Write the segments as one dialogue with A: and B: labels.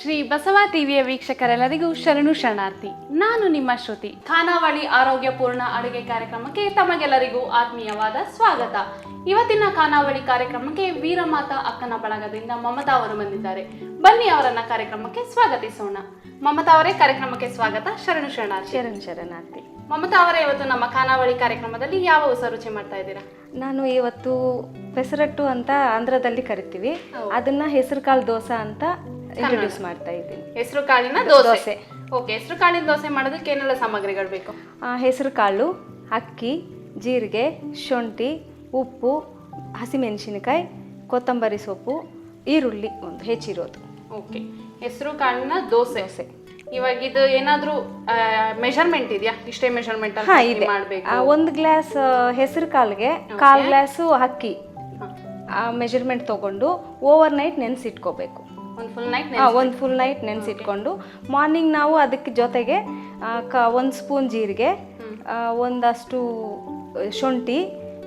A: ಶ್ರೀ ಬಸವ ಟಿವಿಯ ವೀಕ್ಷಕರೆಲ್ಲರಿಗೂ ಶರಣು ಶರಣಾರ್ಥಿ. ನಾನು ನಿಮ್ಮ ಶ್ರುತಿ. ಖಾನಾವಳಿ ಆರೋಗ್ಯಪೂರ್ಣ ಅಡುಗೆ ಕಾರ್ಯಕ್ರಮಕ್ಕೆ ತಮಗೆಲ್ಲರಿಗೂ ಆತ್ಮೀಯವಾದ ಸ್ವಾಗತ. ಇವತ್ತಿನ ಖಾನಾವಳಿ ಕಾರ್ಯಕ್ರಮಕ್ಕೆ ವೀರಮಾತಾ ಅಕ್ಕನ ಬಳಗದಿಂದ ಮಮತಾ ಅವರು ಬಂದಿದ್ದಾರೆ. ಬನ್ನಿ ಅವರನ್ನ ಕಾರ್ಯಕ್ರಮಕ್ಕೆ ಸ್ವಾಗತಿಸೋಣ. ಮಮತಾ ಅವರೇ ಕಾರ್ಯಕ್ರಮಕ್ಕೆ ಸ್ವಾಗತ. ಶರಣು ಶರಣಾರ್ಥಿ.
B: ಶರಣು ಶರಣಾರ್ಥಿ.
A: ಮಮತಾ ಅವರೇ ಇವತ್ತು ನಮ್ಮ ಖಾನಾವಳಿ ಕಾರ್ಯಕ್ರಮದಲ್ಲಿ ಯಾವ ಹೊಸ ರುಚಿ ಮಾಡ್ತಾ ಇದ್ದೀರಾ?
B: ನಾನು ಇವತ್ತು ಪೆಸರಟ್ಟು ಅಂತ ಆಂಧ್ರದಲ್ಲಿ ಕರಿತೀವಿ. ಅದನ್ನ ಹೆಸರು ಕಾಳು ದೋಸೆ ಅಂತ ಇಂಟ್ರೊಡ್ಯೂಸ್ ಮಾಡ್ತಾ ಇದ್ದೀನಿ.
A: ಹೆಸರು ಕಾಳಿನ ದೋಸೆ. ಓಕೆ ಹೆಸರು ಕಾಳಿನ ದೋಸೆ ಮಾಡೋದಕ್ಕೆ ಏನೆಲ್ಲ ಸಾಮಗ್ರಿಗಳು ಬೇಕು?
B: ಹೆಸರು ಕಾಳು ಅಕ್ಕಿ ಜೀರಿಗೆ ಶುಂಠಿ ಉಪ್ಪು ಹಸಿಮೆಣಸಿನಕಾಯಿ ಕೊತ್ತಂಬರಿ ಸೊಪ್ಪು ಈರುಳ್ಳಿ ಒಂದು ಹೆಚ್ಚಿರೋದು.
A: ಓಕೆ ಹೆಸರು ಕಾಳಿನ ದೋಸೆ.
B: ದೋಸೆ.
A: ಇವಾಗ ಇದು ಏನಾದರೂ ಮೆಷರ್ಮೆಂಟ್ ಇದೆಯಾ? ಇಷ್ಟೇ ಮೆಷರ್ಮೆಂಟ್
B: ಇದೆ.
A: ಮಾಡಬೇಕು.
B: ಆ, ಒಂದು ಗ್ಲಾಸ್ ಹೆಸರು ಕಾಳಿಗೆ ಕಾಲು ಗ್ಲಾಸು ಅಕ್ಕಿ. ಮೆಷರ್ಮೆಂಟ್ ತಗೊಂಡು ಓವರ್ ನೈಟ್ ನೆನೆಸಿಟ್ಕೋಬೇಕು.
A: ಒಂದು ಫುಲ್ ನೈಟ್
B: ನೆನೆಸಿಟ್ಕೊಂಡು ಮಾರ್ನಿಂಗ್ ನಾವು ಅದಕ್ಕೆ ಜೊತೆಗೆ ಕ ಒಂದು ಸ್ಪೂನ್ ಜೀರಿಗೆ ಒಂದಷ್ಟು ಶುಂಠಿ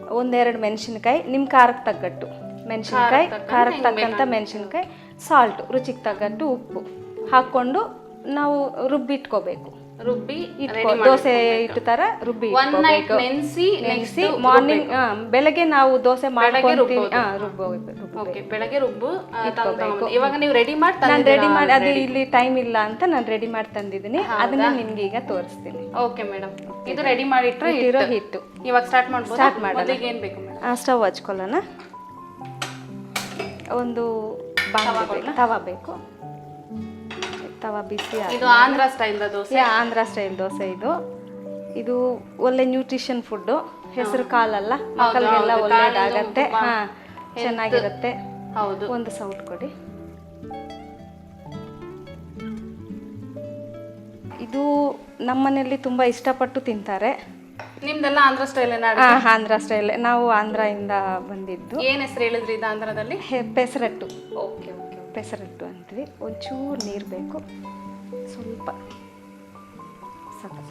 B: ಒಂದೆರಡು ಮೆಣಸಿನ್ಕಾಯಿ ನಿಮ್ಮ ಖಾರಕ್ಕೆ ತಗ್ಗಟ್ಟು ಮೆಣಸಿನ್ಕಾಯಿ ಖಾರಕ್ಕೆ ತಕ್ಕಂಥ ಮೆಣಸಿನ್ಕಾಯಿ ಸಾಲ್ಟ್ ರುಚಿಗೆ ತಗ್ಗಟ್ಟು ಉಪ್ಪು ಹಾಕ್ಕೊಂಡು ನಾವು ರುಬ್ಬಿಟ್ಕೋಬೇಕು.
A: ರುಬ್ಬಿ
B: ಇಟ್ಕೊ ದೋಸೆ ಹಿಟ್ಟು ರುಬ್ಬಿ
A: ಒನ್ ನೈಟ್ ನೆನೆಸಿ
B: ನೆನೆಸಿ ಮಾರ್ನಿಂಗ್ ಬೆಳಗ್ಗೆ ನಾವು ದೋಸೆ ಮಾಡ್ಕೊಂತೀವಿ. ಹಾಂ
A: ಓಕೆ ಬೆಳಗ್ಗೆ ರುಬ್ಬು ಆ, ತಂದು. ಇವಾಗ ನೀವು ರೆಡಿ ಮಾಡಿ
B: ನಾನು ರೆಡಿ ಮಾಡಿ ಅದು ಇಲ್ಲಿ ಟೈಮ್ ಇಲ್ಲ ಅಂತ ನಾನು ರೆಡಿ ಮಾಡಿ ತಂದಿದ್ದೀನಿ. ಅದನ್ನ ನಿಮ್ಗೆ ಈಗ ತೋರಿಸ್ತೀನಿ.
A: ಓಕೆ ಮೇಡಮ್ ಇದು ರೆಡಿ ಮಾಡಿಟ್ರೆ
B: ಇಟ್ಟಿರೋ
A: ಹಿಟ್ಟು. ಇವಾಗ ಸ್ಟಾರ್ಟ್ ಮಾಡ್ಬೋದು?
B: ಸ್ಟಾರ್ಟ್ ಮಾಡೋದು
A: ಮೊದಲಿಗೆ ಏನ್ ಬೇಕು ಮೇಡಮ್
B: ಸ್ಟವ್ ಹಚ್ಕೊಳ್ಳೋಣ. ಒಂದು ಬಾಣಲೆ ಬೇಕು. ತವಾ ಬೇಕು. ತವಾ ಬಿಸಿ
A: ಇದು ಆಂಧ್ರ ಸ್ಟೈಲ್ ದೋಸೆ?
B: ಆಂಧ್ರ ಸ್ಟೈಲ್ ದೋಸೆ ಇದು. ಇದು ಒಳ್ಳೆ ನ್ಯೂಟ್ರಿಷನ್ ಫುಡ್ಡು. ಹೆಸರು ಕಾಲಲ್ಲ ಮಕ್ಕಳಿಗೆಲ್ಲ ಒಳ್ಳೇದಾಗತ್ತೆ. ಹಾ ಚೆನ್ನಾಗಿರುತ್ತೆ.
A: ಹೌದು.
B: ಒಂದು ಸೌಟ್ ಕೊಡಿ. ಇದು ನಮ್ಮನೆಯಲ್ಲಿ ತುಂಬ ಇಷ್ಟಪಟ್ಟು ತಿಂತಾರೆ.
A: ನಿಮ್ದೆಲ್ಲ ಆಂಧ್ರ ಸ್ಟೈಲ್
B: ಆಂಧ್ರ ಸ್ಟೈಲ್. ನಾವು ಆಂಧ್ರದಿಂದ ಬಂದಿದ್ದು.
A: ಏನ್ ಹೆಸರು ಹೇಳಿದ್ರಿ ಇದು ಆಂಧ್ರದಲ್ಲಿ?
B: ಪೆಸರಟ್ಟು.
A: ಓಕೆ
B: ಪೆಸರಟ್ಟು ಅಂತೀವಿ. ಒಂಚೂರು ನೀರು ಬೇಕು. ಸ್ವಲ್ಪ. ಸಾಕು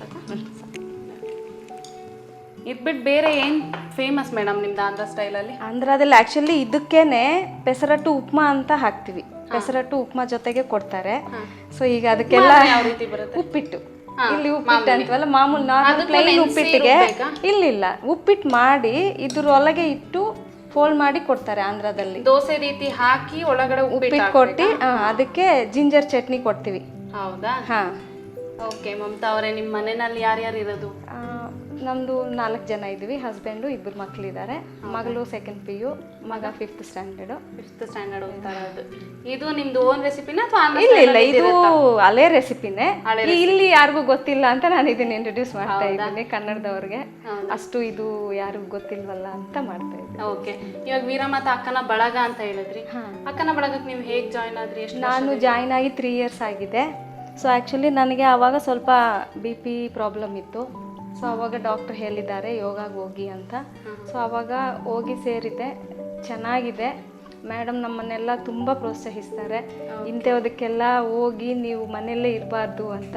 A: ಬಿಟ್ಟು ಬೇರೆ ಏನು ಫೇಮಸ್ ಮೇಡಮ್ ನಿಮ್ದು ಆಂಧ್ರ ಸ್ಟೈಲಲ್ಲಿ
B: ಆಂಧ್ರದಲ್ಲಿ ಆ್ಯಕ್ಚುಲಿ ಇದಕ್ಕೇನೆ ಪೆಸರಟ್ಟು ಉಪ್ಮಾ ಅಂತ ಹಾಕ್ತೀವಿ. ಪೆಸರಟ್ಟು ಉಪ್ಮಾ ಜೊತೆಗೆ ಕೊಡ್ತಾರೆ. ಸೊ ಈಗ ಅದಕ್ಕೆಲ್ಲ ಉಪ್ಪಿಟ್ಟು. ಇಲ್ಲಿ ಉಪ್ಪಿಟ್ಟು ಅಂತೀವಲ್ಲ ಮಾಮೂಲಿ ನಾರ್ಮಲ್ ಪ್ಲೇನ್ ಉಪ್ಪಿಟ್ಟಿಗೆ. ಇಲ್ಲಿಲ್ಲ. ಉಪ್ಪಿಟ್ಟು ಮಾಡಿ ಇದ್ರೊಳಗೆ ಇಟ್ಟು ಫೋಲ್ಡ್ ಮಾಡಿ ಕೊಡ್ತಾರೆ ಆಂಧ್ರದಲ್ಲಿ.
A: ದೋಸೆ ರೀತಿ ಹಾಕಿ ಒಳಗಡೆ ಉಪ್ಪಿಟ್ಟು
B: ಕೊಟ್ಟಿ ಅದಕ್ಕೆ ಜಿಂಜರ್ ಚಟ್ನಿ ಕೊಡ್ತೀವಿ.
A: ಹೌದಾ?
B: ಹಾ.
A: ಓಕೆ ಮಮತಾ ಅವರೇ ನಿಮ್ಮ ಮನೆಯಲ್ಲಿ ಯಾರ್ಯಾರು ಇರೋದು?
B: ಆ, ನಮ್ದು ನಾಲ್ಕು ಜನ ಇದ್ದೀವಿ ಹಸ್ಬೆಂಡು ಇಬ್ಬರು ಮಕ್ಕಳಿದ್ದಾರೆ ಮಗಳು ಸೆಕೆಂಡ್ ಪಿ ಯು ಮಗ ಫಿಫ್ತ್ ಸ್ಟ್ಯಾಂಡರ್ಡು
A: ಫಿಫ್ತ್ ಸ್ಟ್ಯಾಂಡರ್ಡ್ ಓದ್ತಾ ಇರೋದು ಇದು ನಿಮ್ದು ಓನ್ ರೆಸಿಪಿನ ಅಥವಾ
B: ಇಲ್ಲ ಇಲ್ಲ ಇದು ಅಲೆ ರೆಸಿಪಿನೇ ಇಲ್ಲಿ ಯಾರಿಗೂ ಗೊತ್ತಿಲ್ಲ ಅಂತ ನಾನು ಇದನ್ನ ಇಂಟ್ರೊಡ್ಯೂಸ್ ಮಾಡ್ತಾ ಇದ್ದೀನಿ ಕನ್ನಡದವ್ರಿಗೆ. ಅಷ್ಟು ಇದು ಯಾರಿಗೂ ಗೊತ್ತಿಲ್ವಲ್ಲ ಅಂತ ಮಾಡ್ತಾ ಇದ್ದೀನಿ.
A: ಓಕೆ. ಇವಾಗ ವೀರಮಾತ ಅಕ್ಕನ ಬಳಗ ಅಂತ ಹೇಳಿದ್ರಿ. ಅಕ್ಕನ ಬಳಗಕ್ಕೆ ನೀವು ಹೇಗ್ ಜಾಯ್ನ್ ಆದ್ರಿ? ಎಷ್ಟು
B: ನಾನು ಜಾಯ್ನ್ ಆಗಿ ತ್ರೀ ಇಯರ್ಸ್ ಆಗಿದೆ. ಸೊ ಆ್ಯಕ್ಚುಲಿ ನನಗೆ ಆವಾಗ ಸ್ವಲ್ಪ ಬಿ ಪಿ ಪ್ರಾಬ್ಲಮ್ ಇತ್ತು. ಸೊ ಅವಾಗ ಡಾಕ್ಟರ್ ಹೇಳಿದ್ದಾರೆ ಯೋಗಾಗೆ ಹೋಗಿ ಅಂತ. ಸೊ ಅವಾಗ ಹೋಗಿ ಸೇರಿದೆ. ಚೆನ್ನಾಗಿದೆ. ಮೇಡಮ್ ನಮ್ಮನ್ನೆಲ್ಲ ತುಂಬ ಪ್ರೋತ್ಸಾಹಿಸ್ತಾರೆ. ಇಂಥವ್ದಕ್ಕೆಲ್ಲ ಹೋಗಿ ನೀವು ಮನೆಯಲ್ಲೇ ಇರಬಾರ್ದು ಅಂತ.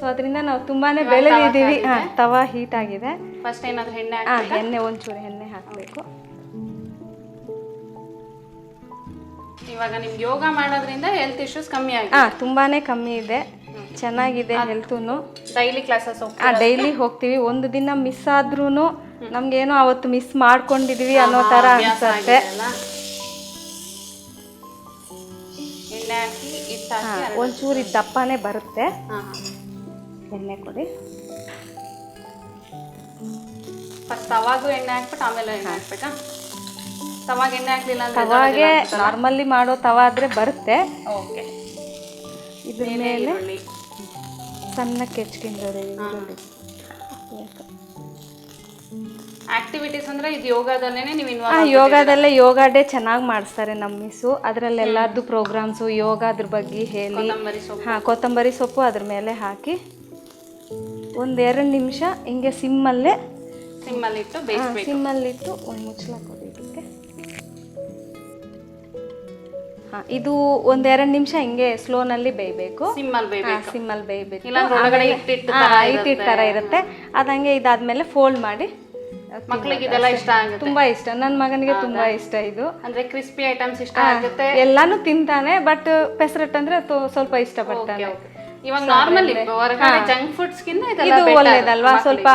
B: ಸೊ ಅದರಿಂದ ನಾವು ತುಂಬಾ ಬೆಳೆದಿದ್ದೀವಿ ಹಾಂ ತವಾ ಹೀಟ್ ಆಗಿದೆ.
A: ಫಸ್ಟ್ ಏನಾದರೂ ಎಣ್ಣೆ
B: ಹಾಂ ಎಣ್ಣೆ ಒಂಚೂರು ಎಣ್ಣೆ ಹಾಕಬೇಕು.
A: ಇವಾಗ ನಿಮ್ಗೆ ಯೋಗ ಮಾಡೋದ್ರಿಂದ ಹೆಲ್ತ್ ಇಶ್ಯೂಸ್ ಕಮ್ಮಿ ಆಗಿದೆ.
B: ಹಾಂ ತುಂಬಾ ಕಮ್ಮಿ ಇದೆ. ಚೆನ್ನಾಗಿದೆ ಹೆಲ್ತುನು
A: ಡೈಲಿ ಕ್ಲಾಸಸ್ ಹೋಗ್ತೀವಿ
B: ಆ ಡೈಲಿ ಹೋಗ್ತೀವಿ. ಒಂದು ದಿನ ಮಿಸ್ ಆದ್ರೂ ನಮ್ಗೇನೋ ಅವತ್ತು ಮಿಸ್ ಮಾಡ್ಕೊಂಡಿದೀವಿ ಅನ್ನೋ ಥರ ಅನ್ಸುತ್ತೆ. ಒಂಚೂರು ಇದು ದಪ್ಪನೇ ಬರುತ್ತೆ. ಎಣ್ಣೆ ಕೊಡಿ.
A: ಫಸ್ಟ್ ತವಾಗೂ ಎಣ್ಣೆ ಹಾಕ್ಬಿಟ್ಟು ಆಮೇಲೆ ಎಣ್ಣೆ ಹಾಕ್ಬೇಕಾ? ತವಾಗ ಎಣ್ಣೆ ಹಾಕ್ಲಿಲ್ಲ
B: ತವಾಗೆ ನಾರ್ಮಲಿ ಮಾಡೋ ತವ ಆದ್ರೆ ಬರುತ್ತೆ.
A: ಓಕೆ.
B: ಇದ್ರ ಮೇಲೆ ಸಣ್ಣಕ್ಕೆ ಹೆಚ್ಕೊಂಡಿರೋದು ಈರುಳ್ಳಿ
A: ಆಕ್ಟಿವಿಟೀಸ್ ಅಂದ್ರೆ ಇದು ಯೋಗದಲ್ಲೇನೆ ನೀವು ಇನ್ವಾಲ್ವ್
B: ಯೋಗದಲ್ಲೇ ಯೋಗ ಡೇ ಚೆನ್ನಾಗಿ ಮಾಡಿಸ್ತಾರೆ ನಮ್ಮ ಮಿಸ್ಸು. ಅದರಲ್ಲಿ ಎಲ್ಲರದ್ದು ಪ್ರೋಗ್ರಾಮ್ಸು ಯೋಗ ಅದ್ರ ಬಗ್ಗೆ ಹೇಳಿ. ಹಾಂ ಕೊತ್ತಂಬರಿ ಸೊಪ್ಪು ಅದ್ರ ಮೇಲೆ ಹಾಕಿ ಒಂದೆರಡು ನಿಮಿಷ ಹಿಂಗೆ ಸಿಮ್ಮಲ್ಲೇ
A: ಸಿಮ್ಮಲ್ಲಿ ಇಟ್ಟು ಬೇಯಿಸ್ಬೇಕು.
B: ಸಿಮ್ಮಲ್ಲಿಟ್ಟು ಒಂದು ಮುಚ್ಚಳ ಕೊಡಿ ಇದಕ್ಕೆ ಒಂದ್ ಇದು ಒಂದೆರಡು ನಿಮಿಷ ಹಿಂಗೆ ಸ್ಲೋನಲ್ಲಿ ಬೇಯಬೇಕು.
A: ಸಿಮ್ಮಲ್ಲಿ ಬೇಯ್ಬೇಕು.
B: ಸಿಮ್ಮಲ್ಲಿ ಬೇಯಬೇಕು.
A: ಇಲ್ಲಾಂದ್ರೆ ಒಳಗಡೆ ಹಿಟ್ಟಿಟ್ಟು
B: ಹಿಟ್ಟಿಟ್ಟು ಥರ ಇರುತ್ತೆ. ಅದಂಗೆ ಇದಾದ್ಮೇಲೆ ಫೋಲ್ಡ್ ಮಾಡಿ
A: ಮಕ್ಳಿಗೆ ಇದೆಲ್ಲ ಇಷ್ಟ ಆಗುತ್ತೆ.
B: ತುಂಬಾ ಇಷ್ಟ. ನನ್ನ ಮಗನಿಗೆ ತುಂಬಾ ಇಷ್ಟ ಇದು.
A: ಅಂದ್ರೆ ಕ್ರಿಸ್ಪಿ ಐಟಮ್ಸ್ ಇಷ್ಟ ಆಗುತ್ತೆ.
B: ಎಲ್ಲಾನು ತಿಂತಾನೆ ಬಟ್ ಪೆಸರಟ್ ಅಂದ್ರೆ ತು- ಸ್ವಲ್ಪ ಇಷ್ಟಪಡ್ತಾನೆ.
A: Okay, okay. ಇವಾಗ ನಾರ್ಮಲ್ ಹೊರಗಡೆ ಜಂಕ್ ಫುಡ್ಸ್ ಗಿಂತ
B: ಇದು ಒಳ್ಳೇದಲ್ವಾ ಸ್ವಲ್ಪ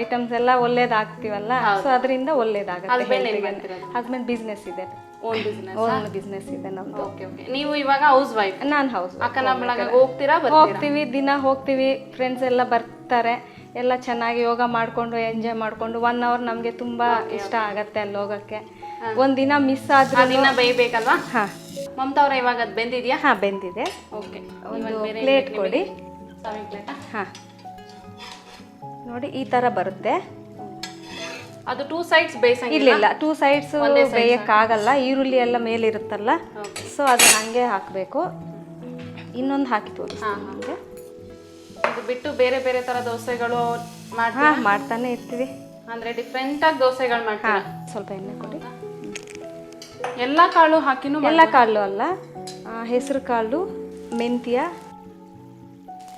B: ಐಟಮ್ಸ್ ಎಲ್ಲ ಒಳ್ಳೇದಾಗ್ತಿವಲ್ಲ? ಸೊ ಅದರಿಂದ ಒಳ್ಳೇದಾಗುತ್ತೆ ಹಸ್ಬೆಂಡ್ ಬಿಸ್ನೆಸ್ ಇದೆ.
A: ಓನ್ ಬಿಸ್ನೆಸ್
B: ಇದೆ ನಮ್ದು.
A: ಓಕೆ ಓಕೆ ನೀವು ಇವಾಗ ಹೌಸ್ ವೈಫ್
B: ನಾನು ಹೌಸ್
A: ಅಕ್ಕನ ಬೆಳಗ್ಗೆ ಹೋಗ್ತೀರಾ
B: ಹೋಗ್ತೀವಿ ದಿನ ಹೋಗ್ತೀವಿ ಫ್ರೆಂಡ್ಸ್ ಎಲ್ಲ ಬರ್ತಾರೆ. ಎಲ್ಲ ಚೆನ್ನಾಗಿ ಯೋಗ ಮಾಡ್ಕೊಂಡು ಎಂಜಾಯ್ ಮಾಡ್ಕೊಂಡು ಒನ್ ಅವರ್ ನಮಗೆ ತುಂಬಾ ಇಷ್ಟ ಆಗತ್ತೆ ಅಲ್ಲಿ ಹೋಗಕ್ಕೆ. ಒಂದಿನ ದಿನ ಮಿಸ್ ಆದ್ರೆ
A: ಬೈಬೇಕಲ್ವಾ ಬೇಯ್ಬೇಕಲ್ವಾ?
B: ಹಾ.
A: ಮಮತಾ ಅವರ ಇವಾಗ ಅದು ಬೆಂದಿದೆಯಾ?
B: ಹಾ ಬೆಂದಿದೆ.
A: ಓಕೆ
B: ಒಂದು ಪ್ಲೇಟ್ ಕೊಡಿ.
A: ಸರ್ವಿಂಗ್ ಪ್ಲೇಟಾ
B: ಹಾ. ನೋಡಿ ಈ ತರ ಬರುತ್ತೆ.
A: ಅದು ಟೂ ಸೈಡ್ಸ್ ಬೇಯಿಸಂಗಿಲ್ಲ?
B: ಇಲ್ಲ ಇಲ್ಲ. ಟೂ ಸೈಡ್ಸ್ ಬೇಯಕ್ಕಾಗಲ್ಲ ಈರುಳ್ಳಿ ಎಲ್ಲ ಮೇಲಿರುತ್ತಲ್ಲ. ಸೊ ಅದನ್ನ ಹಂಗೆ ಹಾಕಬೇಕು. ಇನ್ನೊಂದು ಹಾಕಿ ತೋರಿಸ್ತೀನಿ ಹಾಗೆ.
A: ಇದು ಬಿಟ್ಟು ಬೇರೆ ಬೇರೆ ತರ ದೋಸೆಗಳು ಮಾಡ್ತಾ
B: ಹಾ ಮಾಡ್ತಾನೆ ಇರ್ತೀವಿ.
A: ಅಂದರೆ ಡಿಫ್ರೆಂಟಾಗಿ ದೋಸೆಗಳು ಮಾಡ್ತಾ
B: ಸ್ವಲ್ಪ ಎಣ್ಣೆ ಕೊಡಿ.
A: ಎಲ್ಲಾ ಕಾಳು ಹಾಕಿನೂ
B: ಎಲ್ಲ ಕಾಳು ಅಲ್ಲ ಹೆಸರು ಕಾಳು ಮೆಂತ್ಯ.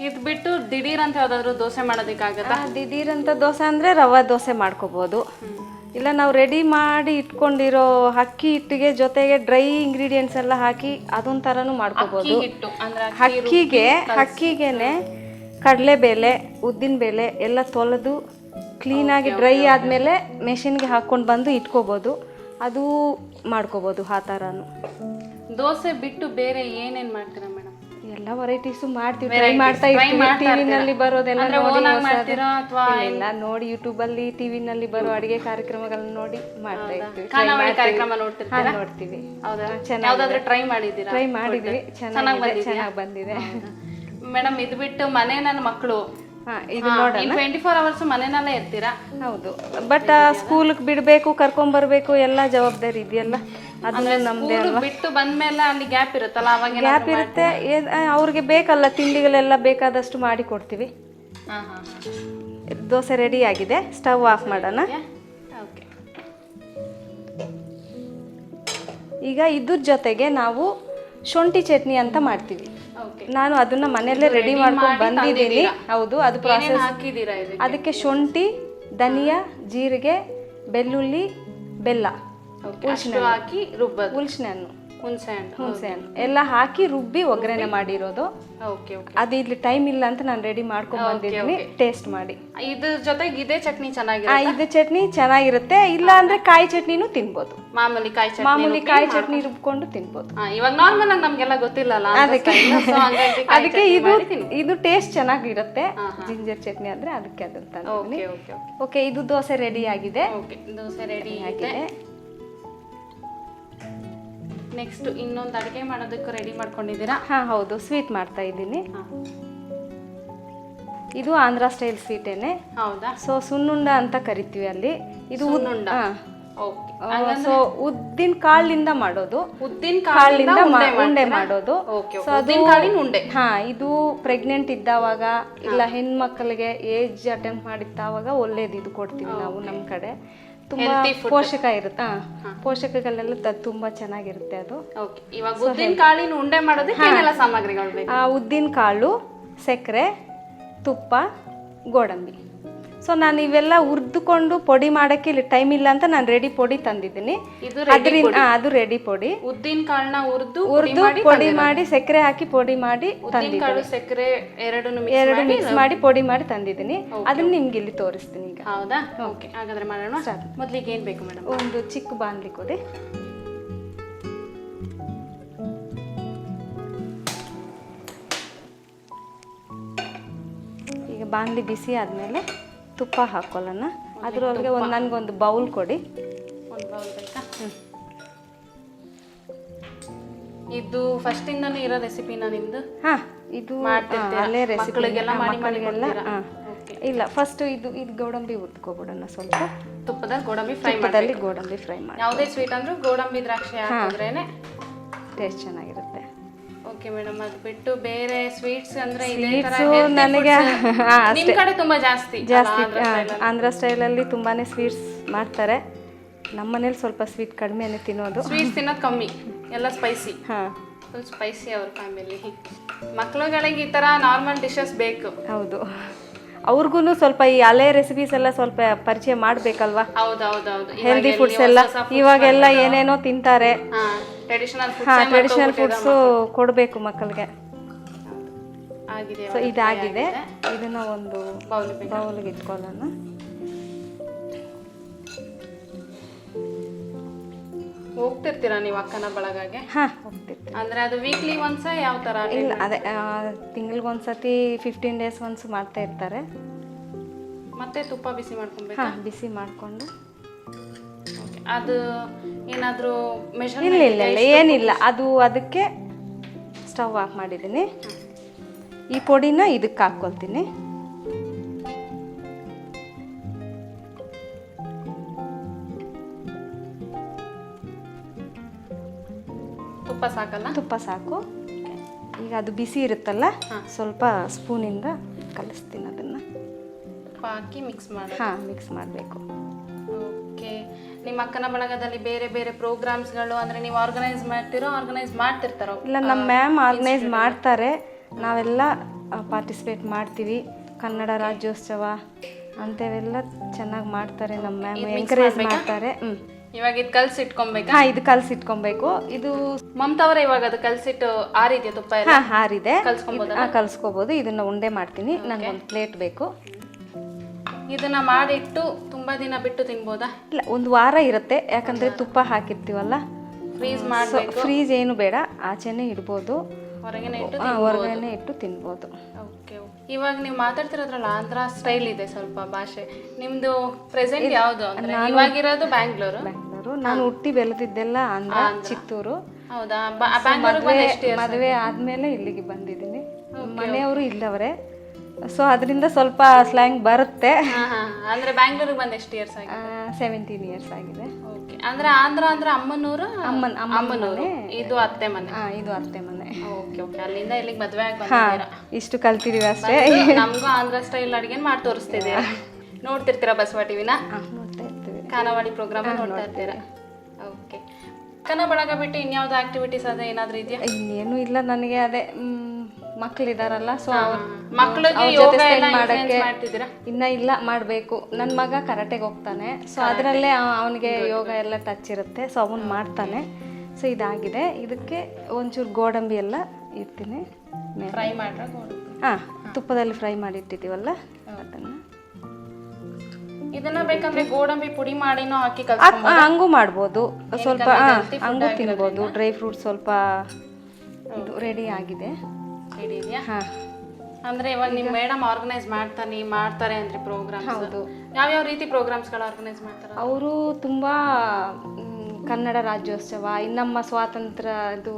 A: ಇದು ಬಿಟ್ಟು ದಿಢೀರ್ ಅಂತ ಯಾವ್ದಾದ್ರು ದೋಸೆ ಮಾಡೋದಕ್ಕಾಗತ್ತಾ?
B: ದಿಢೀರ್ ಅಂತ ದೋಸೆ ಅಂದ್ರೆ ರವೆ ದೋಸೆ ಮಾಡ್ಕೋಬಹುದು ಇಲ್ಲ ನಾವು ರೆಡಿ ಮಾಡಿ ಇಟ್ಕೊಂಡಿರೋ ಅಕ್ಕಿ ಹಿಟ್ಟಿಗೆ ಜೊತೆಗೆ ಡ್ರೈ ಇಂಗ್ರೀಡಿಯೆಂಟ್ಸ್ ಎಲ್ಲ ಹಾಕಿ ಅದೊಂದ್ ಥರನೂ
A: ಅಂದ್ರೆ
B: ಅಕ್ಕಿಗೆ ಅಕ್ಕಿಗೆನೆ ಕಡಲೆಬೇಳೆ ಉದ್ದಿನಬೇಳೆ ಎಲ್ಲ ತೊಳೆದು ಕ್ಲೀನಾಗಿ ಡ್ರೈ ಆದಮೇಲೆ ಮೆಷಿನ್ಗೆ ಹಾಕ್ಕೊಂಡು ಬಂದು ಇಟ್ಕೋಬೋದು. ಅದು ಮಾಡ್ಕೋಬೋದು ಆ ಥರನೂ.
A: ದೋಸೆ ಬಿಟ್ಟು ಬೇರೆ ಏನೇನ್ ಮಾಡ್ತೀರಾ ಮೇಡಮ್?
B: ಎಲ್ಲ ವೆರೈಟೀಸು ಮಾಡ್ತೀವಿ. ಟ್ರೈ ಮಾಡ್ತಾ ಇರ್ತೀವಿ. ಟಿವಿನಲ್ಲಿ ಬರೋದೆಲ್ಲ ನೋಡಿ
A: ಅಥವಾ
B: ಇಲ್ಲ ನೋಡಿ ಯೂಟ್ಯೂಬಲ್ಲಿ ಟಿವಿನಲ್ಲಿ ಬರೋ ಅಡುಗೆ ಕಾರ್ಯಕ್ರಮಗಳನ್ನ ನೋಡಿ ಮಾಡ್ತಾ ಇರ್ತೀವಿ.
A: ಕಾರ್ಯಕ್ರಮ
B: ನೋಡ್ತೀವಿ.
A: ಯಾವ್ದಾದ್ರು ಟ್ರೈ ಮಾಡಿದ್ದೀರಾ?
B: ಟ್ರೈ ಮಾಡಿದ್ವಿ. ಚೆನ್ನಾಗಿದೆ ಚೆನ್ನಾಗಿ ಬಂದಿದೆ.
A: ಮೇಡಮ್ ಇದು ಬಿಟ್ಟು ಮನೆ ನನ್ನ ಮಕ್ಕಳು ಟ್ವೆಂಟಿ ಫೋರ್ ಅವರ್ಸ್ ಮನೆಯಲ್ಲೇ ಇರ್ತೀರಾ?
B: ಹೌದು. ಬಟ್ ಸ್ಕೂಲ್ಗೆ ಬಿಡಬೇಕು ಕರ್ಕೊಂಬರ್ಬೇಕು ಎಲ್ಲ ಜವಾಬ್ದಾರಿ ಇದೆಯಲ್ಲ? ಅದನ್ನ ನಮ್ದೇ
A: ಸ್ಕೂಲ್ ಬಿಟ್ಟು ಬಂದ್ಮೇಲೆ ಅಲ್ಲಿ ಗ್ಯಾಪ್ ಇರುತ್ತಲ್ಲ ಅವಾಗ
B: ಗ್ಯಾಪ್ ಇರುತ್ತೆ. ಅವ್ರಿಗೆ ಬೇಕಲ್ಲ ತಿಂಡಿಗಳೆಲ್ಲ ಬೇಕಾದಷ್ಟು ಮಾಡಿ ಕೊಡ್ತೀವಿ. ದೋಸೆ ರೆಡಿ ಆಗಿದೆ. ಸ್ಟವ್ ಆಫ್ ಮಾಡೋಣ.
A: ಓಕೆ
B: ಈಗ ಇದ್ರ ಜೊತೆಗೆ ನಾವು ಶುಂಠಿ ಚಟ್ನಿ ಅಂತ ಮಾಡ್ತೀವಿ. ನಾನು ಅದನ್ನ ಮನೆಯಲ್ಲೇ ರೆಡಿ ಮಾಡ್ಕೊಂಡು ಬಂದಿದ್ದೀನಿ. ಹೌದು ಅದು ಪ್ರಾಸೆಸ್
A: ಹಾಕಿದ್ದೀರಾ
B: ಅದಕ್ಕೆ ಶುಂಠಿ ಧನಿಯಾ ಜೀರಿಗೆ ಬೆಳ್ಳುಳ್ಳಿ ಬೆಲ್ಲ.
A: ಹಾಕಿ
B: ರುಬ್ಬ ಹಣ್ಣು
A: ಹುಣಸೆ ಹಣ್ಣು
B: ಹುಣಸೆ ಹಣ್ಣು ಎಲ್ಲ ಹಾಕಿ ರುಬ್ಬಿ ಒಗ್ಗರಣೆ ಮಾಡಿರೋದು.
A: ಓಕೆ ಓಕೆ
B: ಅದು ಇಲ್ಲಿ ಟೈಮ್ ಇಲ್ಲ ಅಂತ ನಾನು ರೆಡಿ ಮಾಡ್ಕೊಂಡು ಬಂದಿದ್ದೀನಿ. ಟೇಸ್ಟ್ ಮಾಡಿ.
A: ಇದ್ರ ಜೊತೆಗೆ ಇದೇ ಚಟ್ನಿ ಚೆನ್ನಾಗಿರುತ್ತೆ?
B: ಇದು ಚಟ್ನಿ ಚೆನ್ನಾಗಿರುತ್ತೆ. ಇಲ್ಲ ಅಂದ್ರೆ ಕಾಯಿ ಚಟ್ನಿನೂ ತಿನ್ಬೋದು.
A: ಮಾಮೂಲಿ ಕಾಯಿ ಚಟ್ನಿ
B: ಮಾಮೂಲಿ ಕಾಯಿ ಚಟ್ನಿ ರುಬ್ಕೊಂಡು ತಿನ್ಬೋದು.
A: ಇವಾಗ ನಾರ್ಮಲ್ ಆಗಿ ನಮ್ಗೆಲ್ಲ ಗೊತ್ತಿಲ್ಲಲ್ಲ
B: ಅದಕ್ಕೆ
A: ಅದಕ್ಕೆ
B: ಇದು ಇದು ಟೇಸ್ಟ್ ಚೆನ್ನಾಗಿರುತ್ತೆ. ಜಿಂಜರ್ ಚಟ್ನಿ ಅಂದ್ರೆ ಅದಕ್ಕೆ ಅದಂತ ತಂದಿದ್ದೀನಿ.
A: ಓಕೆ ಓಕೆ
B: ಓಕೆ ಇದು ದೋಸೆ ರೆಡಿ ಆಗಿದೆ.
A: ದೋಸೆ ರೆಡಿ
B: ಆಗಿದೆ.
A: ನೆಕ್ಸ್ಟ್ ಇನ್ನೊಂದು ಅಡುಗೆ ಮಾಡೋದಕ್ಕೆ ರೆಡಿ ಮಾಡ್ಕೊಂಡಿದ್ದೀರಾ?
B: ಹಾಂ ಹೌದು. ಸ್ವೀಟ್ ಮಾಡ್ತಾ ಇದ್ದೀನಿ. ಇದು ಆಂಧ್ರ ಸ್ಟೈಲ್ ಸ್ವೀಟೇನೆ
A: ಹೌದಾ?
B: ಸೊ ಸುನ್ನುಂಡ ಅಂತ ಕರಿತೀವಿ ಅಲ್ಲಿ. ಇದು ಉದ್-
A: ಸುನ್ನುಂಡ.
B: ಹಾ.
A: ಓಕೆ
B: ಸೊ ಉದ್ದಿನ ಕಾಳಿಂದ ಮಾಡೋದು.
A: ಉದ್ದಿನ
B: ಕಾಳಿಂದ ಉಂಡೆ ಮಾಡೋದು. ಸೊ ಅದು
A: ಉಂಡೆ.
B: ಹಾ ಇದು ಪ್ರೆಗ್ನೆಂಟ್ ಇದ್ದಾವಾಗ ಇಲ್ಲ ಹೆಣ್ಮಕ್ಳಿಗೆ ಏಜ್ ಅಟೆಂಪ್ಟ್ ಮಾಡಿದ್ದಾವಾಗ ಒಳ್ಳೇದು ಇದು ಕೊಡ್ತೀವಿ ನಾವು ನಮ್ಮ ಕಡೆ. ತುಂಬಾ ಪೋಷಕ ಇರುತ್ತೆ. ಪೋಷಕಗಳೆಲ್ಲ ತುಂಬಾ ಚೆನ್ನಾಗಿರುತ್ತೆ ಅದು.
A: ಇವಾಗ ಉದ್ದಿನ ಕಾಳಿನ ಉಂಡೆ ಮಾಡೋದಕ್ಕೆ ಏನೆಲ್ಲ ಸಾಮಗ್ರಿಗಳು
B: ಉದ್ದಿನ ಕಾಳು ಸಕ್ಕರೆ ತುಪ್ಪ ಗೋಡಂಬಿ. ಸೊ ನಾನು ಇವೆಲ್ಲ ಹುರ್ದುಕೊಂಡು ಪೊಡಿ ಮಾಡಕ್ಕೆ ಇಲ್ಲಿ ಟೈಮ್ ಇಲ್ಲ ಅಂತ ನಾನು ರೆಡಿ ಪೊಡಿ ತಂದಿದ್ದೀನಿ.
A: ಇದು
B: ಅದರಿಂದ ಅದು ರೆಡಿ ಪೊಡಿ.
A: ಉದ್ದಿನ ಕಾಳನ್ನ ಹುರಿದು
B: ಹುರಿದು ಪೊಡಿ ಮಾಡಿ ಸಕ್ಕರೆ ಹಾಕಿ ಪೊಡಿ ಮಾಡಿ
A: ಉದ್ದಿನ ಕಾಳು ಸಕ್ಕರೆ ಎರಡು
B: ಎರಡು
A: ಮಾಡಿ
B: ಮಿಕ್ಸ್ ಮಾಡಿ ಪೊಡಿ ಮಾಡಿ ತಂದಿದ್ದೀನಿ. ಅದನ್ನ ನಿಮ್ಗೆ ಇಲ್ಲಿ ತೋರಿಸ್ತೀನಿ ಈಗ.
A: ಹೌದಾ? ಓಕೆ ಹಾಗಾದ್ರೆ ಮಾಡೋಣ. ಮೊದಲಿಗೆ ಏನು ಬೇಕು ಮೇಡಮ್
B: ಒಂದು ಚಿಕ್ಕ ಬಾಂಡ್ಲಿ ಕೊಡಿ. ಈಗ ಬಾಂಡ್ಲಿ ಬಿಸಿ ಆದಮೇಲೆ ತುಪ್ಪ ಹಾಕೊಳ್ಳೋಣ ಅದ್ರೊಳಗೆ ಒಂದು ನನಗೊಂದು ಬೌಲ್ ಕೊಡಿ.
A: ಒಂದು ಬೌಲ್ ಬೇಕಾ? ಇದು ಫಸ್ಟ್ ಇಂದನೂ ಇರೋ ರೆಸಿಪಿನ ನಿಮ್ದು?
B: ಹಾ ಇದು ಅಲ್ಲೇ ರೆಸಿಪಿ
A: ಮಕ್ಕಳಿಗೆಲ್ಲ.
B: ಇಲ್ಲ ಫಸ್ಟ್ ಇದು ಇದು ಗೋಡಂಬಿ ಉತ್ಕೋಬಿಡೋಣ ಸ್ವಲ್ಪ.
A: ತುಪ್ಪದ ಗೋಡಂಬಿ ಫ್ರೈ ಮಾಡಿ
B: ತುಪ್ಪದಲ್ಲಿ ಗೋಡಂಬಿ ಫ್ರೈ ಮಾಡಿ
A: ಯಾವುದೇ ಸ್ವೀಟ್ ಅಂದ್ರೂ ಗೋಡಂಬಿ ದ್ರಾಕ್ಷಿ ಹಾಕಿದ್ರೇನೆ
B: ಟೇಸ್ಟ್ ಚೆನ್ನಾಗಿರುತ್ತೆ.
A: ಓಕೆ ಮೇಡಮ್ ಅದು ಬಿಟ್ಟು ಬೇರೆ ಸ್ವೀಟ್ಸ್ ಅಂದ್ರೆ ಇದೇ ತರ healthy
B: ನನಗೆ
A: foods.
B: ಹಾ,
A: ನಿಮ್ ಕಡೆ ತುಂಬಾ ಜಾಸ್ತಿ.
B: ಜಾಸ್ತಿ
A: ಅಲ್ಲ, ಆಂಧ್ರ style ಅಲ್ಲಿ.
B: ಆಂಧ್ರ ಸ್ಟೈಲಲ್ಲಿ ತುಂಬಾನೇ ಸ್ವೀಟ್ಸ್ ಮಾಡ್ತಾರೆ. ನಮ್ಮ ಮನೇಲಿ ಸ್ವಲ್ಪ ಸ್ವೀಟ್ ಕಡಿಮೆನೇ ತಿನ್ನೋದು.
A: ಸ್ವೀಟ್ಸ್ ತಿನ್ನೋದು ಕಮ್ಮಿ ಎಲ್ಲ ಸ್ಪೈಸಿ
B: ಹಾಂ.
A: ಫುಲ್ ಸ್ಪೈಸಿ ಅವ್ರ ಫ್ಯಾಮಿಲಿ ಮಕ್ಳುಗಳಿಗೆ ಈ ತರ ನಾರ್ಮಲ್ ಡಿಶಸ್ ಬೇಕು.
B: ಹೌದು. ಅವ್ರಿಗೂ ಸ್ವಲ್ಪ ಈ ಹಳೆ ರೆಸಿಪೀಸ್ ಎಲ್ಲ ಸ್ವಲ್ಪ ಪರಿಚಯ ಮಾಡ್ಬೇಕಲ್ವಾ?
A: ಹೌದೌದೌದು.
B: ಹೆಲ್ದಿ ಫುಡ್ಸ್ ಎಲ್ಲ ಇವಾಗೆಲ್ಲ ಏನೇನೋ ತಿಂತಾರೆ.
A: ಟ್ರೆಡಿಷನಲ್ ಫುಡ್ಸ್
B: ಹಾಂ ಟ್ರೆಡಿಷನಲ್ ಫುಡ್ಸು ಕೊಡಬೇಕು ಮಕ್ಕಳಿಗೆ.
A: ಆಗಿದೆ
B: ಸೊ ಇದಾಗಿದೆ. ಇದನ್ನ ಒಂದು
A: ಬೌಲ್
B: ಬೌಲ್ಗೆ ಇಟ್ಕೊಳ್ಳೋಣ.
A: ಹೋಗ್ತಿರ್ತೀರಾ ನೀವು ಅಕ್ಕನ ಬಳಗಾಗೆ
B: ಹಾಂ ಹೋಗ್ತಿರ್ತೀವಿ.
A: ಅಂದ್ರೆ ಅದು ವೀಕ್ಲಿ ಒನ್ಸ ಯಾವ ತರ
B: ಇಲ್ಲ ಅದೇ ತಿಂಗಳಿಗೊಂದ್ಸತಿ ಫಿಫ್ಟೀನ್ ಡೇಸ್ ಒನ್ಸ್ ಮಾಡ್ತಾ ಇರ್ತಾರೆ.
A: ಮತ್ತೆ ತುಪ್ಪ ಬಿಸಿ ಮಾಡ್ಕೊಬೇಕು?
B: ಹಾಂ ಬಿಸಿ ಮಾಡಿಕೊಂಡು.
A: ಅದು ಏನಾದರೂ
B: ಇಲ್ಲ ಇಲ್ಲ ಇಲ್ಲ ಏನಿಲ್ಲ. ಅದು ಅದಕ್ಕೆ ಸ್ಟವ್ ಆಫ್ ಮಾಡಿದ್ದೀನಿ. ಈ ಪೊಡಿನ ಇದಕ್ಕೆ ಹಾಕ್ಕೊಳ್ತೀನಿ
A: ತುಪ್ಪ ಸಾಕಲ್ಲ?
B: ತುಪ್ಪ ಸಾಕು. ಈಗ ಅದು ಬಿಸಿ ಇರುತ್ತಲ್ಲ ಸ್ವಲ್ಪ ಸ್ಪೂನಿಂದ ಕಲಿಸ್ತೀನಿ ಅದನ್ನು.
A: ತುಪ್ಪ ಹಾಕಿ ಮಿಕ್ಸ್ ಮಾಡಿ
B: ಹಾಂ ಮಿಕ್ಸ್ ಮಾಡಬೇಕು.
A: ಓಕೆ ನಿಮ್ಮ ಅಕ್ಕನ ಬಳಗದಲ್ಲಿ ಬೇರೆ ಬೇರೆ ಪ್ರೋಗ್ರಾಮ್ಸ್ಗಳು ಅಂದ್ರೆ ನೀವು ಆರ್ಗನೈಸ್ ಮಾಡ್ತಿರೋ ಆರ್ಗನೈಸ್ ಮಾಡ್ತಿರ್ತಾರೋ?
B: ಇಲ್ಲ ನಮ್ಮ ಮ್ಯಾಮ್ ಆರ್ಗನೈಸ್ ಮಾಡ್ತಾರೆ. ನಾವೆಲ್ಲ ಪಾರ್ಟಿಸಿಪೇಟ್ ಮಾಡ್ತೀವಿ. ಕನ್ನಡ ರಾಜ್ಯೋತ್ಸವ ಅಂಥವೆಲ್ಲ ಚೆನ್ನಾಗಿ ಮಾಡ್ತಾರೆ ನಮ್ಮ ಮ್ಯಾಮ್ ಎನ್ಕರೇಜ್ ಮಾಡ್ತಾರೆ. ಹ್ಞೂ
A: ಇವಾಗ ಇದು ಕಲ್ಸಿ ಇಟ್ಕೊಬೇಕಾ
B: ಹಾಂ ಇದು ಕಲಸಿಟ್ಕೊಬೇಕು ಇದು
A: ಮಮತಾ ಅವರೇ ಇವಾಗ ಅದು ಕಲ್ಸಿಟ್ಟು ಆರಿದೆಯಾ ತುಪ್ಪ ಎಲ್ಲ
B: ಹಾಂ ಹಾರಿದೆ.
A: ಕಲ್ಸ್ಕೊಂಬೋದಾ?
B: ಹಾಂ ಕಲಿಸ್ಕೋಬೋದು. ಇದನ್ನು ಉಂಡೆ ಮಾಡ್ತೀನಿ. ನನಗೊಂದು ಪ್ಲೇಟ್ ಬೇಕು.
A: ಇದನ್ನ ಮಾಡಿಟ್ಟು ತುಂಬಾ ದಿನ ಬಿಟ್ಟು ತಿನ್ಬೋದಾ?
B: ಇಲ್ಲ ಒಂದು ವಾರ ಇರುತ್ತೆ. ಯಾಕಂದ್ರೆ ತುಪ್ಪ ಹಾಕಿರ್ತೀವಲ್ಲ?
A: ಫ್ರೀಜ್ ಮಾಡ್ಬೇಕು.
B: ಫ್ರೀಜ್ ಏನು ಬೇಡ. ಆಚೆನೆ ಇಡ್ಬೋದು.
A: ಹೊರಗನೆ ಇಟ್ಟು
B: ಆ, ಹೊರಗನೆ ಇಟ್ಟು ತಿನ್ಬೋದು.
A: ಇವಾಗ ನೀವು ಮಾತಾಡ್ತಿರೋದ್ರಲ್ಲ ಆಂಧ್ರ ಸ್ಟೈಲ್ ಇದೆ ಸ್ವಲ್ಪ ಭಾಷೆ. ನಿಮ್ದು ಪ್ರೆಸೆಂಟ್ ಯಾವುದು ಅಂದ್ರೆ? ಇವಾಗಿರೋದು ಬ್ಯಾಂಗ್ಳೂರು
B: ಬೆಂಗಳೂರು ನಾನು ಹುಟ್ಟಿ ಬೆಳೆದಿದ್ದೆಲ್ಲ ಆಂಧ್ರ ಚಿತ್ತೂರು.
A: ಹೌದಾ? ಬ್ಯಾಂಗ್ಳೂರಿಗೆ ಬಂದು ಎಷ್ಟು
B: ಮದುವೆ ಆದಮೇಲೆ ಇಲ್ಲಿಗೆ ಬಂದಿದ್ದೀನಿ. ಮನೆಯವರು ಇಲ್ಲವರೇ? ಸೊ ಅದರಿಂದ ಸ್ವಲ್ಪ ಸ್ಲ್ಯಾಂಗ್ ಬರುತ್ತೆ.
A: ಹಾ ಹಾ ಅಂದ್ರೆ ಬ್ಯಾಂಗ್ಳೂರಿಗೆ ಬಂದು ಎಷ್ಟು ಇಯರ್ಸ್ ಆಗಿದೆ
B: ಸೆವೆಂಟೀನ್ ಇಯರ್ಸ್ ಆಗಿದೆ.
A: ಅಂದ್ರೆ ಆಂಧ್ರ ಅಂದ್ರೆ ಅಮ್ಮನೂರು
B: ಅಮ್ಮನ್
A: ಅಮ್ಮನೂರು. ಇದು ಅತ್ತೆ ಮನೆ.
B: ಹಾಂ ಇದು ಅತ್ತೆ ಮನೆ.
A: Okay okay. ಅಲ್ಲಿಂದ ಇಲ್ಲಿಗೆ ಮದುವೆ ಆಗಿ ಬಂದಿದ್ದೀರಾ?
B: ಇಷ್ಟು ಕಲ್ತಿದೀವಿ ಅಷ್ಟೇ.
A: ನಮಗೂ ಆಂಧ್ರ ಸ್ಟೈಲ್ ಅಡಿಗೆ ಮಾಡಿ ತೋರಿಸ್ತಿದ್ದೀರಾ? ನೋಡ್ತಿರ್ತೀರಾ ಬಸವ ಟಿವಿನ?
B: ನೋಡ್ತಾ ಇರ್ತೀವಿ.
A: ಖಾನಾವಳಿ ಪ್ರೋಗ್ರಾಮ್ ನೋಡ್ತಾ ಇರ್ತೀರಾ? ಓಕೆ. ಕನ್ನಡ ಬಳಗ ಬಿಟ್ಟು ಇನ್ಯಾವುದೋ ಆಕ್ಟಿವಿಟೀಸ್ ಅದೇ ಏನಾದ್ರೂ ಇದೆಯಾ?
B: ಇನ್ನೇನು ಇಲ್ಲ ನನಗೆ ಅದೇ. ಮಕ್ಕಳಿದಾರಲ್ಲ ಸೊ
A: ಮಕ್ಕಳಿಗೆ ಯೋಗ ಎಲ್ಲ
B: ಮಾಡಕ್ಕೆ ಇನ್ನ ಇಲ್ಲ ಮಾಡಬೇಕು. ನನ್ನ ಮಗ ಕರಾಟೆಗೆ ಹೋಗ್ತಾನೆ. ಸೊ ಅದರಲ್ಲೇ ಅವನಿಗೆ ಯೋಗ ಎಲ್ಲ ಟಚ್ ಇರುತ್ತೆ. ಸೊ ಅವನು ಮಾಡ್ತಾನೆ. ಸೊ ಇದಾಗಿದೆ. ಇದಕ್ಕೆ ಒಂಚೂರು ಗೋಡಂಬಿ ಎಲ್ಲ ಇರ್ತೀನಿ
A: ಫ್ರೈ ಮಾಡ್ರ
B: ಹಾಂ ತುಪ್ಪದಲ್ಲಿ ಫ್ರೈ ಮಾಡಿ ಇಟ್ಟಿದ್ದೀವಲ್ಲ ಅದನ್ನು.
A: ಇದನ್ನ ಬೇಕಂದ್ರೆ ಗೋಡಂಬಿ ಪುಡಿ ಮಾಡಿನೂ ಹಾಕಿ
B: ಹಂಗೂ ಮಾಡ್ಬೋದು. ಸ್ವಲ್ಪ ಹಂಗು ಹಂಗೂ ತಿನ್ಬೋದು. ಡ್ರೈ ಫ್ರೂಟ್ ಸ್ವಲ್ಪ ಇದು ರೆಡಿ ಆಗಿದೆ.
A: ಇದೆಯಾ
B: ಹಾಂ.
A: ಅಂದ್ರೆ ಇವಾಗ ನಿಮ್ ಮೇಡಮ್ ಆರ್ಗನೈಸ್ ಮಾಡ್ತಾನೆ ಮಾಡ್ತಾರೆ ಅಂದ್ರೆ ಪ್ರೋಗ್ರಾಮ್
B: ಹೌದು.
A: ಯಾವ್ಯಾವ ರೀತಿ ಪ್ರೋಗ್ರಾಮ್ಸ್ಗಳು ಆರ್ಗನೈಸ್ ಮಾಡ್ತಾರೆ?
B: ಅವರು ತುಂಬ ಕನ್ನಡ ರಾಜ್ಯೋತ್ಸವ ಇನ್ನಮ್ಮ ಸ್ವಾತಂತ್ರ್ಯ ಇದು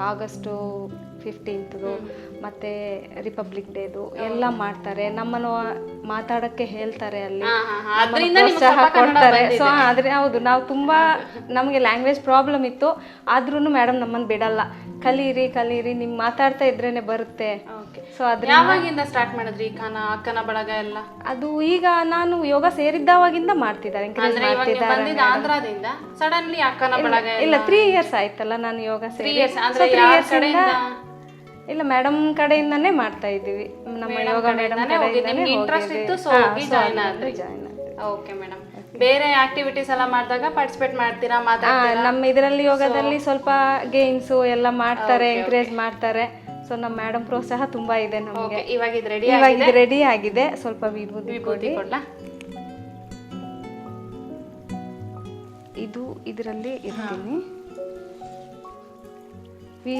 B: ಆಗಸ್ಟು ಫಿಫ್ಟೀನ್ತ್ದು ಮತ್ತು ರಿಪಬ್ಲಿಕ್ ಡೇದು ಎಲ್ಲ ಮಾಡ್ತಾರೆ. ನಮ್ಮನ್ನು ಮಾತಾಡೋಕ್ಕೆ ಹೇಳ್ತಾರೆ ಅಲ್ಲಿ. ಪ್ರೋತ್ಸಾಹ ಕೊಡ್ತಾರೆ. ಸೊ ಆದರೆ ಹೌದು ನಾವು ತುಂಬ ನಮಗೆ ಲ್ಯಾಂಗ್ವೇಜ್ ಪ್ರಾಬ್ಲಮ್ ಇತ್ತು. ಆದ್ರೂ ಮೇಡಮ್ ನಮ್ಮನ್ನು ಬಿಡಲ್ಲ. ಕಲೀರಿ ಕಲೀರಿ ನಿಮ್ ಮಾತಾಡ್ತಾ ಇದ್ರೇನೆ ಬರುತ್ತೆ.
A: ಓಕೆ
B: ಸೊ ಅದ್ರ
A: ಯಾವಾಗಿಂದ ಸ್ಟಾರ್ಟ್ ಮಾಡಿದ್ರಿ ಖಾನ ಅಕ್ಕನ ಬಳಗ ಎಲ್ಲ?
B: ಅದು ಈಗ ನಾನು ಯೋಗ ಸೇರಿದ್ದಾವಾಗಿಂದ ಮಾಡ್ತಿದ್ದಾರೆ encourage
A: ಅಂದ್ರೆ ಇವಾಗ ನೀವು
B: ಮಾಡ್ತಿದ್ದಾರೆ
A: ಬಂದಿದ್ದ ಆಂಧ್ರದಿಂದ ಸಡನ್ಲಿ ಅಕ್ಕನ ಬಳಗ
B: ಇಲ್ಲ ತ್ರೀ ಇಯರ್ಸ್ ಆಯ್ತಲ್ಲ ನಾನು ಯೋಗ ಸೇರಿ.
A: years, ಅಂದ್ರೆ
B: So, three
A: ಯಾರ್
B: years ಇಂದ-
A: ಕಡೆಯಿಂದ?
B: ಇಲ್ಲ ಮೇಡಮ್ ಕಡೆಯಿಂದಾನೇ ಮಾಡ್ತಾ ಇದ್ದೀವಿ. ನಮ್ಮ ಯೋಗ ಮೇಡಮ್
A: ಕಡೆಯಿಂದಾನೇ. ನಿಮ್ಗೆ interest ಇತ್ತು, ಸೊ ಹೋಗಿ join ಆದ್ರಿ.
B: ಜಾಯ್ನ್
A: ಓಕೆ ಮೇಡಮ್ ಬೇರೆ ಆಕ್ಟಿವಿಟೀಸ್ ಎಲ್ಲ ಮಾಡಿದಾಗ ಪಾರ್ಟಿಸಿಪೇಟ್ ಮಾಡ್ತೀರಾ ಮಾತಾಡ್ತೀರಾ?
B: ನಮ್ಮ ಇದರಲ್ಲಿ ಯೋಗದಲ್ಲಿ ಸ್ವಲ್ಪ ಗೇಮ್ಸ್ ಎಲ್ಲ ಮಾಡ್ತಾರೆ ಎಂಕರೇಜ್ ಮಾಡ್ತಾರೆ. ಸೊ ನಮ್ಮ ಮೇಡಮ್ ಪ್ರೋತ್ಸಾಹ ತುಂಬಾ ಇದೆ ನಮಗೆ.
A: ಇವಾಗ ಇದು ರೆಡಿ
B: ಇವಾಗ ಇದು ರೆಡಿ ಆಗಿದೆ. ಸ್ವಲ್ಪ ವಿಭೂತಿ
A: ವಿಭೂತಿ ಕೊಡ್ಲಾ?
B: ಇದು ಇದರಲ್ಲಿ ಇರ್ತೀನಿ.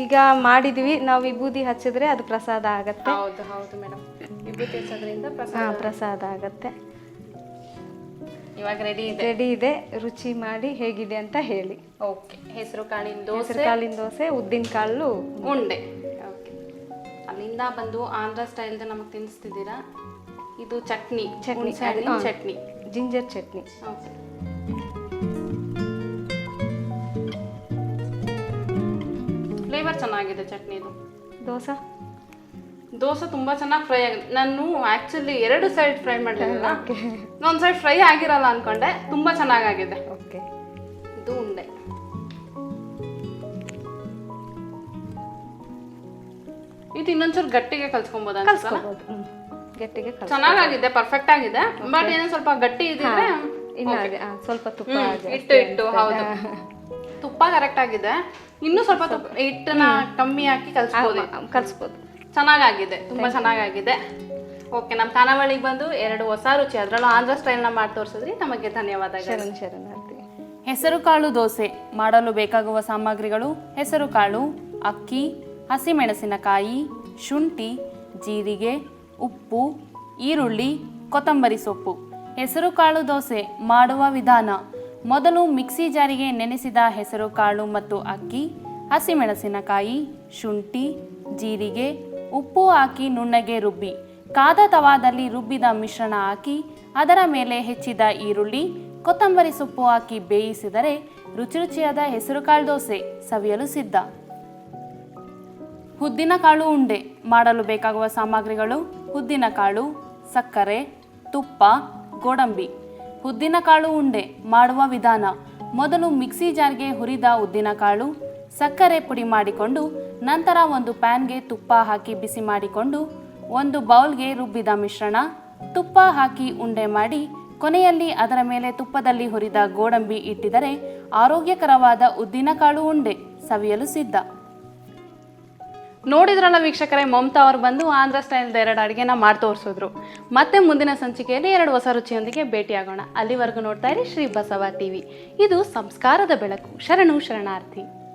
B: ಈಗ ಮಾಡಿದ್ವಿ. ನಾವು ವಿಭೂತಿ ಹಚ್ಚಿದ್ರೆ ಅದು ಪ್ರಸಾದ ಆಗತ್ತೆ.
A: ಹೌದು ಹೌದು ಮೇಡಮ್ ವಿಭೂತಿ ಹಚ್ಚೋದ್ರಿಂದ ಪ್ರಸಾದ
B: ಪ್ರಸಾದ ಆಗತ್ತೆ.
A: ಇವಾಗ ರೆಡಿ ಇದೆ.
B: ರೆಡಿ ಇದೆ. ರುಚಿ ಮಾಡಿ ಹೇಗಿದೆ ಅಂತ ಹೇಳಿ.
A: ಓಕೆ ಹೆಸರು ಕಾಳಿನ ದೋಸೆ.
B: ಹೆಸರು ಕಾಳಿನ ದೋಸೆ ಉದ್ದಿನ ಕಾಳು
A: ಉಂಡೆ. ಓಕೆ ಅಲ್ಲಿಂದ ಬಂದು ಆಂಧ್ರ ಸ್ಟೈಲ್ದ ನಮಗೆ ತಿನ್ನಿಸ್ತಿದ್ದೀರಾ ಇದು ಚಟ್ನಿ.
B: ಚಟ್ನಿ, ಹಾ.
A: Chutney.
B: Ginger chutney.
A: Okay flavour ಚೆನ್ನಾಗಿದೆ ಚಟ್ನಿದು.
B: ದೋಸೆ?
A: ದೋಸೆ ತುಂಬಾ ಚೆನ್ನಾಗಿ ಫ್ರೈ ಆಗಿದೆ ನಾನು ಆಕ್ಚುಲಿ ಎರಡು ಸೈಡ್ ಫ್ರೈ ಮಾಡಲಿಲ್ಲ ಒಂದು ಸೈಡ್ ಫ್ರೈ ಆಗಿರಲ್ಲ ಅನ್ಕೊಂಡೆ ತುಂಬಾ ಚೆನ್ನಾಗಾಗಿದೆ.
B: ಓಕೆ
A: ಇದು ಉಂಡೆ. ಇದು ಇನ್ನೊಂಚೂರು ಗಟ್ಟಿಗೆ ಕಲ್ಸ್ಕೊಬೋದ
B: ಗಟ್ಟಿಗೆ
A: ಚೆನ್ನಾಗಾಗಿದೆ ಪರ್ಫೆಕ್ಟ್ ಆಗಿದೆ. ಬಟ್ ಏನೋ ಸ್ವಲ್ಪ ಗಟ್ಟಿ ಇದ್ರೆ
B: ಸ್ವಲ್ಪ ತುಪ್ಪ
A: ಇಟ್ಟು ಇಟ್ಟು ಹೌದು. ತುಪ್ಪ ಕರೆಕ್ಟ್ ಆಗಿದೆ. ಇನ್ನೂ ಸ್ವಲ್ಪ ತುಪ್ಪ ಹಿಟ್ಟನ್ನ ಕಮ್ಮಿ ಹಾಕಿ ಕಲ್ಸ್ಬೋದು.
B: ಕಲಿಸ್ಬೋದು.
A: ಚೆನ್ನಾಗಾಗಿದೆ ತುಂಬ ಚೆನ್ನಾಗಾಗಿದೆ. ಓಕೆ ನಮ್ಮ ಖಾನಾವಳಿಗೆ ಬಂದು ಎರಡು ಹೊಸ ರುಚಿ ಅದರಲ್ಲೂ ಆಂಧ್ರ ಸ್ಟೈಲ್ನ ಮಾಡಿ ತೋರಿಸಿದ್ರಿ ನಮಗೆ ಧನ್ಯವಾದ
B: ಶರಣ ಶರಣಾರ್ಥಿ
A: ಹೆಸರುಕಾಳು ದೋಸೆ ಮಾಡಲು ಬೇಕಾಗುವ ಸಾಮಗ್ರಿಗಳು ಹೆಸರುಕಾಳು ಅಕ್ಕಿ ಹಸಿಮೆಣಸಿನಕಾಯಿ ಶುಂಠಿ ಜೀರಿಗೆ ಉಪ್ಪು ಈರುಳ್ಳಿ ಕೊತ್ತಂಬರಿ ಸೊಪ್ಪು. ಹೆಸರುಕಾಳು ದೋಸೆ ಮಾಡುವ ವಿಧಾನ ಮೊದಲು ಮಿಕ್ಸಿ ಜಾರಿಗೆ ನೆನೆಸಿದ ಹೆಸರುಕಾಳು ಮತ್ತು ಅಕ್ಕಿ ಹಸಿಮೆಣಸಿನಕಾಯಿ ಶುಂಠಿ ಜೀರಿಗೆ ಉಪ್ಪು ಹಾಕಿ ನುಣ್ಣಗೆ ರುಬ್ಬಿ ಕಾದ ತವಾದಲ್ಲಿ ರುಬ್ಬಿದ ಮಿಶ್ರಣ ಹಾಕಿ, ಅದರ ಮೇಲೆ ಹೆಚ್ಚಿದ ಈರುಳ್ಳಿ, ಕೊತ್ತಂಬರಿ ಸೊಪ್ಪು ಹಾಕಿ ಬೇಯಿಸಿದರೆ ರುಚಿ ರುಚಿಯಾದ ಹೆಸರುಕಾಳು ದೋಸೆ ಸವಿಯಲು ಸಿದ್ಧ. ಉದ್ದಿನಕಾಳು ಉಂಡೆ ಮಾಡಲು ಬೇಕಾಗುವ ಸಾಮಗ್ರಿಗಳು ಉದ್ದಿನಕಾಳು ಸಕ್ಕರೆ, ತುಪ್ಪ, ಗೋಡಂಬಿ. ಉದ್ದಿನಕಾಳು ಉಂಡೆ ಮಾಡುವ ವಿಧಾನ, ಮೊದಲು ಮಿಕ್ಸಿ ಜಾರ್ಗೆ ಹುರಿದ ಉದ್ದಿನಕಾಳು ಸಕ್ಕರೆ ಪುಡಿ ಮಾಡಿಕೊಂಡು ನಂತರ ಒಂದು ಪ್ಯಾನ್ಗೆ ತುಪ್ಪ ಹಾಕಿ ಬಿಸಿ ಮಾಡಿಕೊಂಡು ಒಂದು ಬೌಲ್ಗೆ ರುಬ್ಬಿದ ಮಿಶ್ರಣ, ತುಪ್ಪ ಹಾಕಿ ಉಂಡೆ ಮಾಡಿ ಕೊನೆಯಲ್ಲಿ ಅದರ ಮೇಲೆ ತುಪ್ಪದಲ್ಲಿ ಹುರಿದ ಗೋಡಂಬಿ ಇಟ್ಟಿದರೆ ಆರೋಗ್ಯಕರವಾದ ಉದ್ದಿನಕಾಳು ಉಂಡೆ ಸವಿಯಲು ಸಿದ್ಧ. ನೋಡಿದ್ರಲ್ಲ ವೀಕ್ಷಕರೇ, ಮಮತಾ ಅವರು ಬಂದು ಆಂಧ್ರ ಸ್ಟೈಲ್ದ ಎರಡು ಅಡುಗೆನ ಮಾಡಿ ತೋರಿಸಿದ್ರು. ಮತ್ತೆ ಮುಂದಿನ ಸಂಚಿಕೆಯಲ್ಲಿ ಎರಡು ಹೊಸ ರುಚಿಯೊಂದಿಗೆ ಭೇಟಿಯಾಗೋಣ. ಅಲ್ಲಿವರೆಗೂ ನೋಡ್ತಾ ಇರಿ ಶ್ರೀ ಬಸವ ಟಿವಿ. ಇದು ಸಂಸ್ಕಾರದ ಬೆಳಕು. ಶರಣು ಶರಣಾರ್ಥಿ.